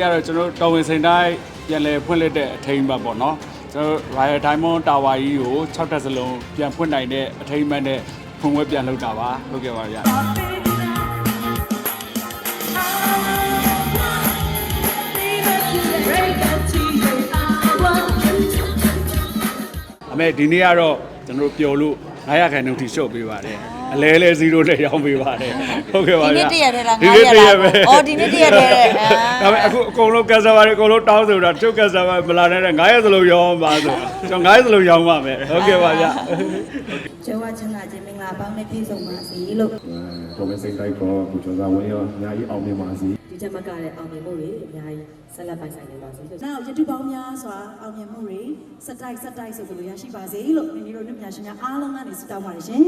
နေ့ကတော့ကျွန်တော်တို့တော်ဝင်စိန်တိုင်းပြန်လည်ဖွင့်လှစ်တဲ့အထိမ်းအမှတ်ပေါ့နော်ကျွန်တော်တို့ Royal Diamond Tower ကြီးကို6တက်စလုံးပြန်ဖွင့်နိုင်တဲ့အထိမ်းအမှတ်နဲ့ဖွင့်ပွဲပြန်လုပ်တာပါဟုတ်ကဲ့ပါဗျာအမေဒီနေ့ကတော့ကျွန်တော်တို့ပျော်လို့900ခန့်နှုန်းထိရှုပ်ပေးပါတယ် အလဲလဲ0နဲ့ရောင်းပေးပါတယ်ဟုတ်ကဲ့ပါဗျာဒီနေ့တည့်ရက်ထဲလားဒီနေ့တည့်ရက်ပဲ900အော်ဒီနေ့တည့်ရက်ထဲအာဒါပေမဲ့အခုအကုန်လုံးကက်ဆာပါတွေအကုန်လုံးတောင်းဆိုတာချုပ်ကက်ဆာပါမလာတဲ့900စလုံးရောင်းပါဆိုကျွန်တော်900စလုံးရောင်းပါမယ်ဟုတ်ကဲ့ပါဗျာကျောင်းဝချမ်းသာခြင်းမင်္ဂလာပေါင်းနဲ့ပြည့်စုံပါစေလို့တော်မစိတ်တိုက်တော့ကိုကျော်စာဝင်းရောအများကြီးအောင်မြင်ပါစေဒီချက်မကတဲ့အောင်မြင်မှုတွေအများကြီးဆက်လက်ပိုင်ဆိုင်နေပါစေလို့နောက်ရတုပေါင်းများစွာအောင်မြင်မှုတွေစတိုက်စတိုက်ဆိုလို့ရရှိပါစေလို့မိမိတို့ညညာရှင်များအားလုံးကနေဆုတောင်းပါတယ်ရှင်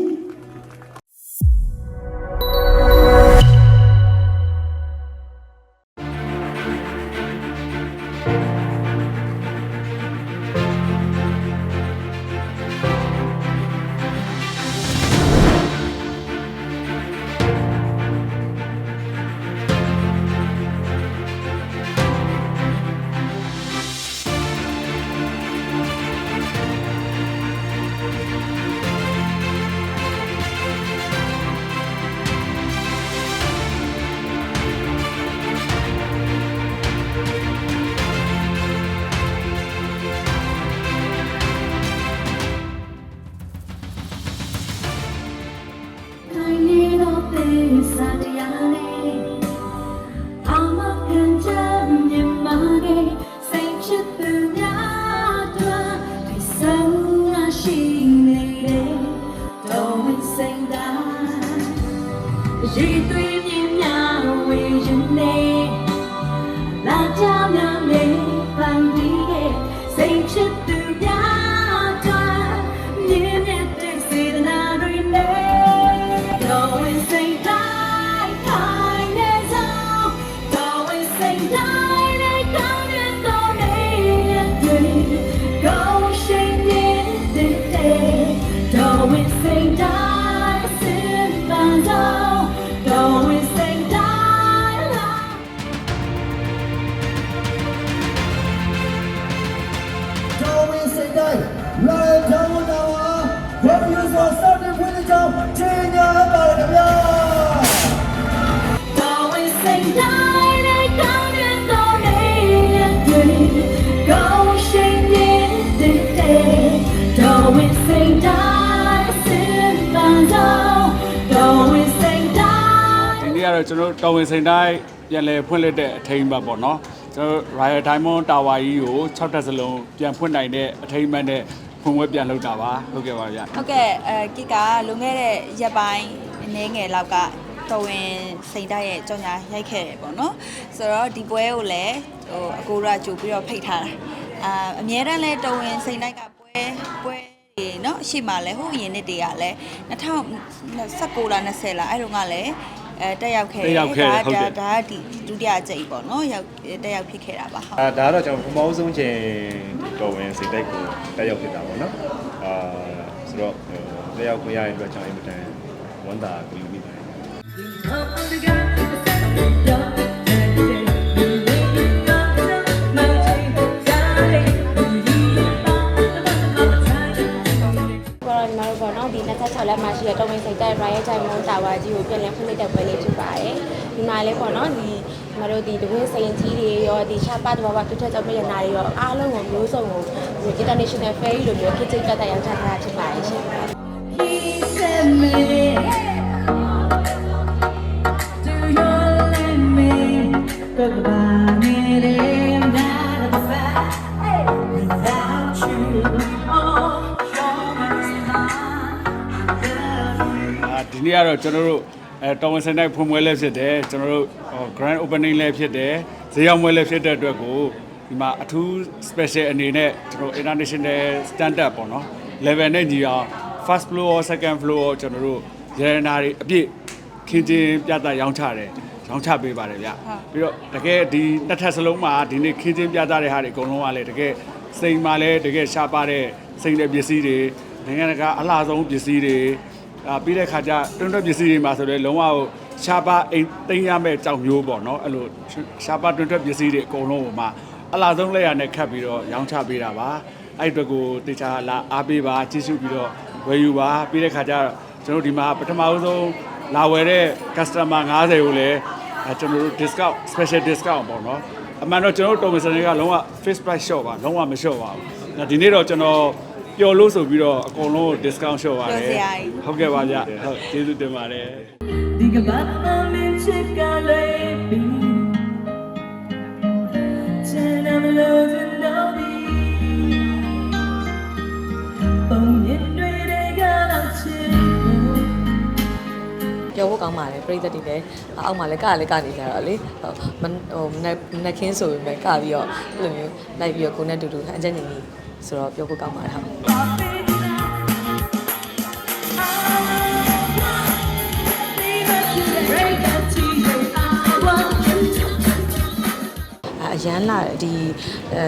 ဒီနေ့ကတော့ကျွန်တော်တို့တော်ဝင်စိန်တိုင်းပြန်လည်ဖွင့်လှစ်တဲ့အထိမ်းအမှတ်ပေါ့နော်ကျွန်တော်တို့ Royal Diamond Tower ကြီးကို6တက်စလုံးပြန်ဖွင့်နိုင်တဲ့အထိမ်းအမှတ်နဲ့ဖွင့်ပွဲပြန်လုပ်တာပါဟုတ်ကဲ့ပါဗျာဟုတ်ကဲ့အဲကိကလွန်ခဲ့တဲ့ရက်ပိုင်းအနေငယ်လောက်ကတော်ဝင်စိန်တိုက်ရဲ့ကြောင်ညာရိုက်ခဲ့တယ်ပေါ့နော်ဆိုတော့ဒီပွဲကိုလည်းဟိုအကိုရကြိုပြီးတော့ဖိတ်ထားတာအာအများတန်းလဲတော်ဝင်စိန်တိုက်ကပွဲပွဲ တွေเนาะအရှိမှလဲဟိုအရင်နှစ်တည်းကလည်း2019လား20လားအဲ့တုန်းကလည်းအဲတက်ရောက်ခဲ့ တက်ရောက်ခဲ့တယ်ဟုတ်တယ် ဒါဒါကဒီဒုတိယကြိမ်ပေါ့နော်ရောက်တက်ရောက်ဖြစ်ခဲ့တာပါဟုတ် အာဒါကတော့ကျွန်တော်ပထမဆုံးချိန်တော်ဝင်စိတ်တိုက်ကိုတက်ရောက်ဖြစ်တာပေါ့နော်အာဆိုတော့ဟိုတက်ရောက်ခွင့်ရတဲ့အတွက်ကျွန်တော်အင်မတန်ဝန်တာကိုယူမိပါတယ် ဒီ26လက်မှာရှိတဲ့တုံးမင်းစိတ်တဲ့ Riot Diamond Tower ကြီးကိုပြန်လည်ဖွင့်လှစ်တဲ့ပွဲလေးဖြစ်ပါတယ်။ဒီမှာလည်းပေါ့နော်ဒီညီမတို့ဒီတကွင်းစိန်ကြီးတွေရောဒီရှားပါတဘာဝတွတ်ထက်ကြောင့်ပြည်နာတွေရောအားလုံးကိုမျိုးစုံကိုဒီ International Fair လိုမျိုးခေတ်ချိန်တက်တက်ရောက်ချထားတာဖြစ်ပါတယ်ရှင်။ နေ့ကတော့ကျွန်တော်တို့အဲတော်ဝင်စိန်တိုင်းဖွင့်ပွဲလည်းဖြစ်တယ်ကျွန်တော်တို့ဟို grand opening လည်းဖြစ်တယ်ဈေးရောက်ပွဲလည်းဖြစ်တဲ့အတွက်ကိုဒီမှာအထူး special အနေနဲ့ကျွန်တော် international standard ပေါ့နော် level နဲ့ညီအောင် first floor second floor ကျွန်တော်တို့ရတနာတွေအပြည့်ခင်းချင်းပြသရောင်းချတယ်ဒါရောင်းချပေးပါတယ်ဗျဟုတ်ပြီးတော့တကယ်ဒီနှစ်ထပ်စလုံးမှာဒီနေ့ခင်းချင်းပြသတဲ့ဟာတွေအကုန်လုံးကလည်းတကယ်စိန်မှာလည်းတကယ်ရှားပါတဲ့စိန်တဲ့ပစ္စည်းတွေနိုင်ငံတကာအလှဆုံးပစ္စည်းတွေ အာပြီးတဲ့ခါကျတွန်းတွန်းပစ္စည်းတွေမှာဆိုတော့လုံးဝဟိုရှားပါအိမ်သိမ်းရမဲ့ကြောင်မျိုးပေါ့နော်အဲ့လိုရှားပါတွန်းတွန်းပစ္စည်းတွေအကုန်လုံးဟိုမှာအလှဆုံးလက်ရနဲ့ခတ်ပြီးတော့ရောင်းချပေးတာပါအဲ့ဒီအတွက်ကိုတေချာလာအားပေးပါကျေးဇူးပြီးတော့ဝယ်ယူပါပြီးတဲ့ခါကျကျွန်တော်ဒီမှာပထမဆုံးလာဝယ်တဲ့ customer 90ကိုလည်းအဲကျွန်တော်တို့ discount special discount ပေါ့နော်အမှန်တော့ကျွန်တော်တို့တော်မစနေကလုံးဝ fixed price shop ပါလုံးဝမ shop ပါဘူးဒါဒီနေ့တော့ကျွန်တော် ပျော်လို့ဆိုပြီးတော့အကုန်လုံး discount shop ပါတပျော်ယ်စရာကြီးဟုတ်ကဲ့ပါဗျဟုတ်ကျေးဇူးတင်ပါတယ်ဒီကဘာမင်းချစ်ကလေးပြီချင်တယ်မလို့စတော့ဒီပုံမြင်တွေတွေကတော့ချစ်ပြောဖို့ကောင်းပါတယ်ပြိသက်တွေလည်းအောက်မှာလည်းကလည်းကနေကြတော့လေဟိုမဟိုနက်နက်ခင်းဆိုပေမဲ့ကပြီးတော့အဲ့လိုမျိုးလိုက်ပြီးတော့ကိုနဲ့တူတူအကြက်နေနေ ဆိုတော့ပြောဖို့ကောင်းပါတယ်ဟုတ်အရန်လာဒီအဲ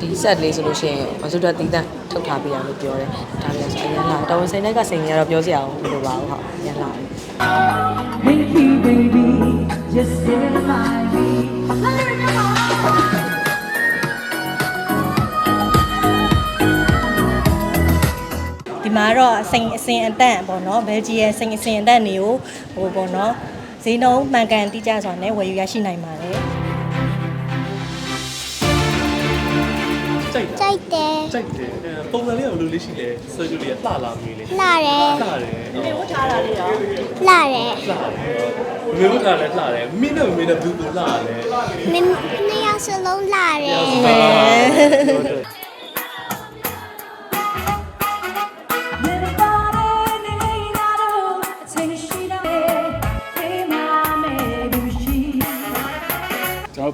ဒီဆက်လေးဆိုလို့ရှိရင်မစုတော့တီးတန့်ထုတ်ထားပေးရလို့ပြောတယ်ဒါလည်းဆိုအရန်လာတော်ဝင်စိန်တဲ့ကစိန်ကြီးကတော့ပြောစရာမလိုပါဘူးဟုတ်အရန်လာတယ် Thank you baby just say it like me မှာတော့အစိန်အစင်အတန့်ပေါ့နော်ဘယ်ဂျီရဲ့စိန်အစင်အတန့်တွေကိုဟိုပေါ့နော်ဈေးနှုန်းမှန်ကန်တိကျစွာနဲ့ဝယ်ယူရရှိနိုင်ပါတယ်ကြိုက်ကြိုက်တယ်ကြိုက်တယ်အဲပုံစံလေးကဘယ်လိုလေးရှိလဲဆွဲကြလေးကလှလာမီးလေးလှတယ်လှတယ်ဒီဝတ်ထားလှတယ်လှတယ်မေဝတ်ထားလဲလှတယ်မင်းနဲ့မင်းနဲ့ဘူးဘူးလှတယ်မင်းနှစ်ယောက်စလုံးလှတယ်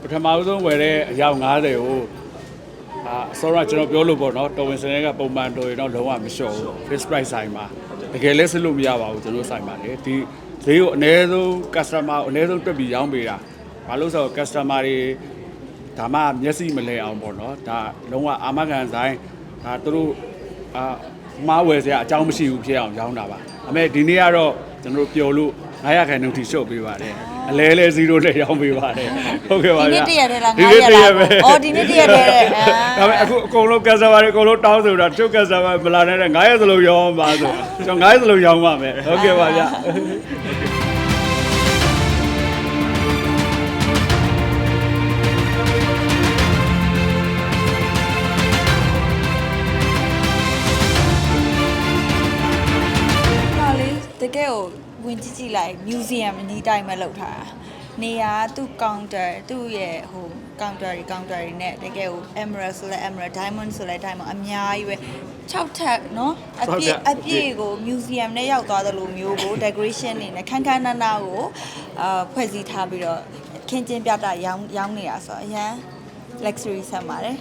ပထမဆုံးဝယ်တဲ့အယောက်90ကိုအာအစောရကျွန်တော်ပြောလို့ပေါ့နော်တော်ဝင်စနေကပုံမှန်တော်ရင်တော့လုံးဝမလျှော့ဘူး fixed price ဆိုင်မှာတကယ်လဲစစ်လို့မရပါဘူးကျွန်တော်ဆိုင်ပါတယ်ဒီဈေးကိုအနည်းဆုံး customer ကိုအနည်းဆုံးတွက်ပြီးရောင်းပေးတာဘာလို့ဆိုတော့ customer တွေဒါမှမျက်စိမလဲအောင်ပေါ့နော်ဒါလုံးဝအာမခံဆိုင်ဒါသူတို့အာမှားဝယ်စရာအကြောင်းမရှိဘူးဖြစ်အောင်ရောင်းတာပါအမေဒီနေ့ကတော့ကျွန်တော်တို့ပျော်လို့ 900ခန့်နှုန်းထိရှုပ်ပေးပါတယ်အလဲလဲ0နဲ့ရောင်းပေးပါတယ်ဟုတ်ကဲ့ပါဒီဗျာနေ့တည့်ရတယ်လားဒီငါးနေ့ရက်တည့်ရပဲလားအော်ဒီနေ့တည့်ရတယ်တဲ့အာဒါပေမဲ့အခုအကုန်လုံး customer တွေအကုန်လုံးတောင်းဆိုတာတချို့ customer မလာတဲ့9ရက်စလုံးရောင်းပါဆိုကျွန်တော်9ရက်စလုံးရောင်းပါမယ်ဟုတ်ကဲ့ပါဗျာဟာလေတကယ်ကို ဝင်ကြည့်ကြည့်လိုက် museum အနီးတိုင်းပဲလောက်ထားတာနေရာသူ့ counter သူ့ရဲ့ဟို counter တွေ counter တွေနဲ့တကယ်ကို emerald ဆိုလဲ emerald diamond ဆိုလဲ diamond အများကြီးပဲ6ထပ်เนาะအပြည့်အပြည့်ကို museum နဲ့ရောက်သွားသလိုမျိုးကို decoration တွေနဲ့ခန်းခန်းနာနာကိုအာဖွဲ့စည်းထားပြီးတော့ခင်းကျင်းပြတာရောင်းရောင်းနေတာဆိုတော့အရန် luxury ဆက်ပါတယ်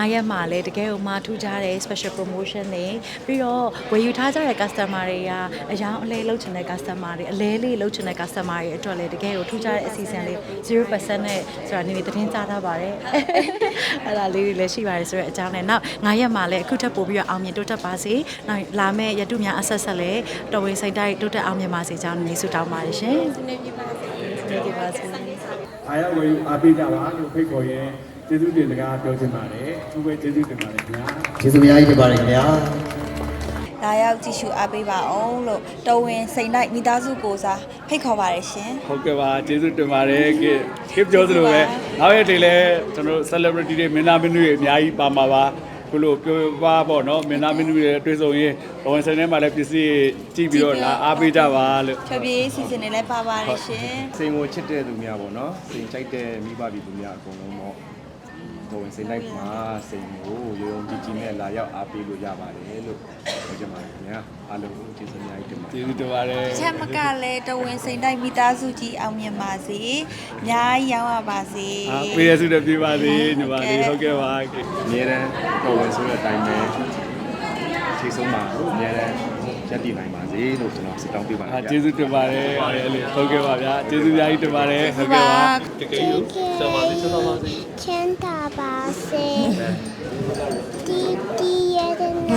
9ရက်မှာလည်းတကယ်ကိုမှထူးခြားတဲ့ special promotion တွေပြီးတော့ဝယ်ယူထားကြတဲ့ customer တွေကအယောင်အလဲလုပ်ချင်တဲ့ customer တွေအလဲလေးလုပ်ချင်တဲ့ customer တွေအတွက်လည်းတကယ်ကိုထူးခြားတဲ့အစီအစဉ်လေး0%နဲ့ဆိုတာနေနေသတင်းကြားထားပါတယ်အဲ့ဒါလေးတွေလည်းရှိပါတယ်ဆိုတော့အကြောင်းနဲ့နောက်9ရက်မှာလည်းအခုထပ်ပို့ပြီးတော့အောင်မြင်တိုးတက်ပါစေနောက်လာမယ့်ရတုများအဆက်ဆက်လည်းတော်ဝင်စိတ်တိုက်တိုးတက်အောင်မြင်ပါစေကြောင်းနေဆုတောင်းပါတယ်ရှင်။ဒီနေ့ပြပါစေ။ဒီနေ့ပြပါစေ။အားရဝယ်ယူအားပေးကြပါလို့ဖိတ်ခေါ်ရင် ကျေးဇူးတင်စကားပြောချင်ပါတယ်သူပဲကျေးဇူးတင်ပါတယ်ခင်ဗျာကျေးဇူးအများကြီးတင်ပါတယ်ခင်ဗျာလာရောက်ကြည့်ရှုအားပေးပါအောင်လို့တော်ဝင်စိန်လိုက်မိသားစုကိုစားဖိတ်ခေါ်ပါတယ်ရှင်ဟုတ်ကဲ့ပါကျေးဇူးတင်ပါတယ်ကိကိပြောသလိုပဲနောက်ရက်တွေလည်းကျွန်တော်တို့ celebrity တွေမင်းသားမင်းသမီးတွေအများကြီးပါမှာပါခုလိုပြောပါပေါ့နော်မင်းသားမင်းသမီးတွေတွေ့ဆုံရင်တော်ဝင်စနေမှာလည်းပစ္စည်းကြည့်ပြီးတော့လာအားပေးကြပါလို့ဖြည်းဖြည်းစီစဉ်နေလဲပါပါတယ်ရှင်စိန်ကိုချစ်တဲ့သူများပေါ့နော်စိန်ကြိုက်တဲ့မိဘပြည်သူများအကုန်လုံးပေါ့ တော်ဝင်စိတ်လိုက်မှာစိတ်ကိုရုံရုံကြည်ကြည်နဲ့လာရောက်အားပေးလို့ရပါတယ်လို့ပြောချင်ပါတယ်ခင်ဗျာအားလုံးကိုကျေးဇူးအများကြီးတင်ပါတယ်ကျေးဇူးတင်ပါတယ်ချက်မကလည်းတဝင်းစိန်တိုက်မိသားစုကြီးအောင်မြင်ပါစေအများကြီးရောင်းရပါစေအာပေးရစုတဲ့ပြပါသေးညီမလေးဟုတ်ကဲ့ပါအများတန်းတော်ဝင်ဆိုတဲ့အတိုင်းပဲ ခြေဆုံးမှာအများတန်းရက်တည်နိုင်ပါစေလို့ကျွန်တော်ဆုတောင်းပေးပါတအာယ်ကျေးဇူးတင်ပါတယ်အဲ့လိုဟုတ်ကဲ့ပါဗျာကျေးဇူးအများကြီးတင်ပါတယ်ဟုတ်ကဲ့ပါ တကယ်ယူဆရာမလေးဆက်တော့ပါစေချမ်းသာပါစေတီတီရဲ့တဲ့နာ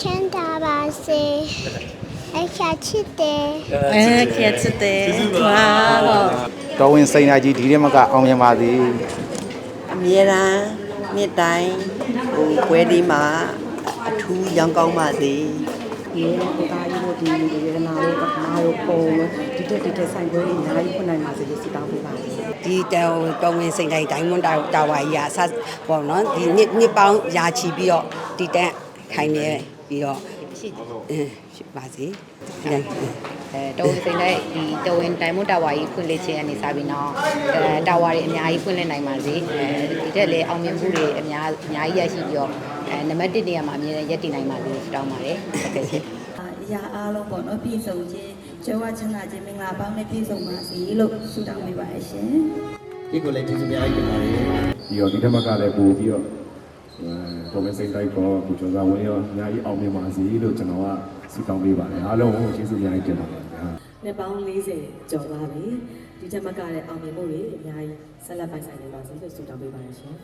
ချမ်းသာပါစေအခါချစ်တယ် အဲခက်စစ်တယ်ဝါတော့တော်ဝင်စိန်တိုင်းကြီးဒီနေ့မကအောင်မြင်ပါသည်အမြဲတမ်း နှစ်တိုင်းဟိုပွဲဒီမှာအထူးရောင်းကောင်းပါစေဒီလိုပသားကြီးတို့ဒီလူတွေရနာတို့ပမာတို့ပုံလို့ဒီတက်ဒီတက်ဆိုင်ပွဲတွေအများကြီးဖွင့်နိုင်ပါစေလို့ဆုတောင်းပေးပါတယ်ဒီတောင်တော်ဝင်စိန်တိုင်းဒိုင်းမွန်တာတာဝါကြီးအဆက်ပေါ့နော်ဒီနှစ်နှစ်ပေါင်းရာချီပြီးတော့ဒီတက်ခိုင်နေပြီးတော့ရှိရှိပါစေပြန် အဲတော်ဝင်စိန်တဲ့ဒီတော်ဝင်တိုင်မွန်တာဝါကြီးဖွင့်လှစ်ခြင်းအနေစပြီးတော့အဲတာဝါတွေအများကြီးဖွင့်လှစ်နိုင်ပါစေအဲဒီတက်လေအောင်မြင်မှုတွေအများအများကြီးရရှိပြီးတော့အဲနံပါတ်1နေရာမှာအမြဲတမ်းရပ်တည်နိုင်ပါစေလို့တောင်းပါတယ်ဟုတ်ကဲ့ရှင်အရာအားလုံးပေါ့နော်ပြည့်စုံခြင်းကျောဝချမ်းသာခြင်းမင်္ဂလာပေါင်းနဲ့ပြည့်စုံပါစေလို့ဆုတောင်းပေးပါရရှင်ဒီကိုလည်းကျေးဇူးများကြီးတင်ပါတယ်ပြီးတော့ဒီဓမ္မကလည်းပို့ပြီးတော့တော်ဝင်စိတ်လိုက်တော့ကိုကျော်စာဝင်းရောအများကြီးအောင်မြင်ပါစေလို့ကျွန်တော်ကဆုတောင်းပေးပါတယ်အားလုံးကိုကျေးဇူးအများကြီးတင်ပါတယ်ခင်ဗျာ နှစ်ပေါင်း40ကျော်သွားပြီဒီထက်မကတဲ့အောင်မြင်မှုတွေအများကြီးဆက်လက်ပိုင်ဆိုင်နေပါစေလို့ဆုတောင်းပေးပါတယ်ရှင်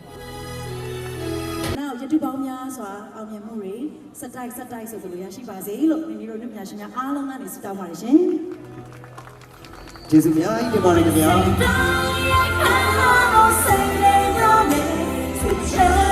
နောက်ယတုပေါင်းများစွာအောင်မြင်မှုတွေစက်တိုက်စက်တိုက်ဆိုသလိုရရှိပါစေလို့မိမိတို့လူများရှင်များအားလုံးကနေဆုတောင်းပါတယ်ရှင်ကျေးဇူးများကြီးတင်ပါတယ်ခင်ဗျာ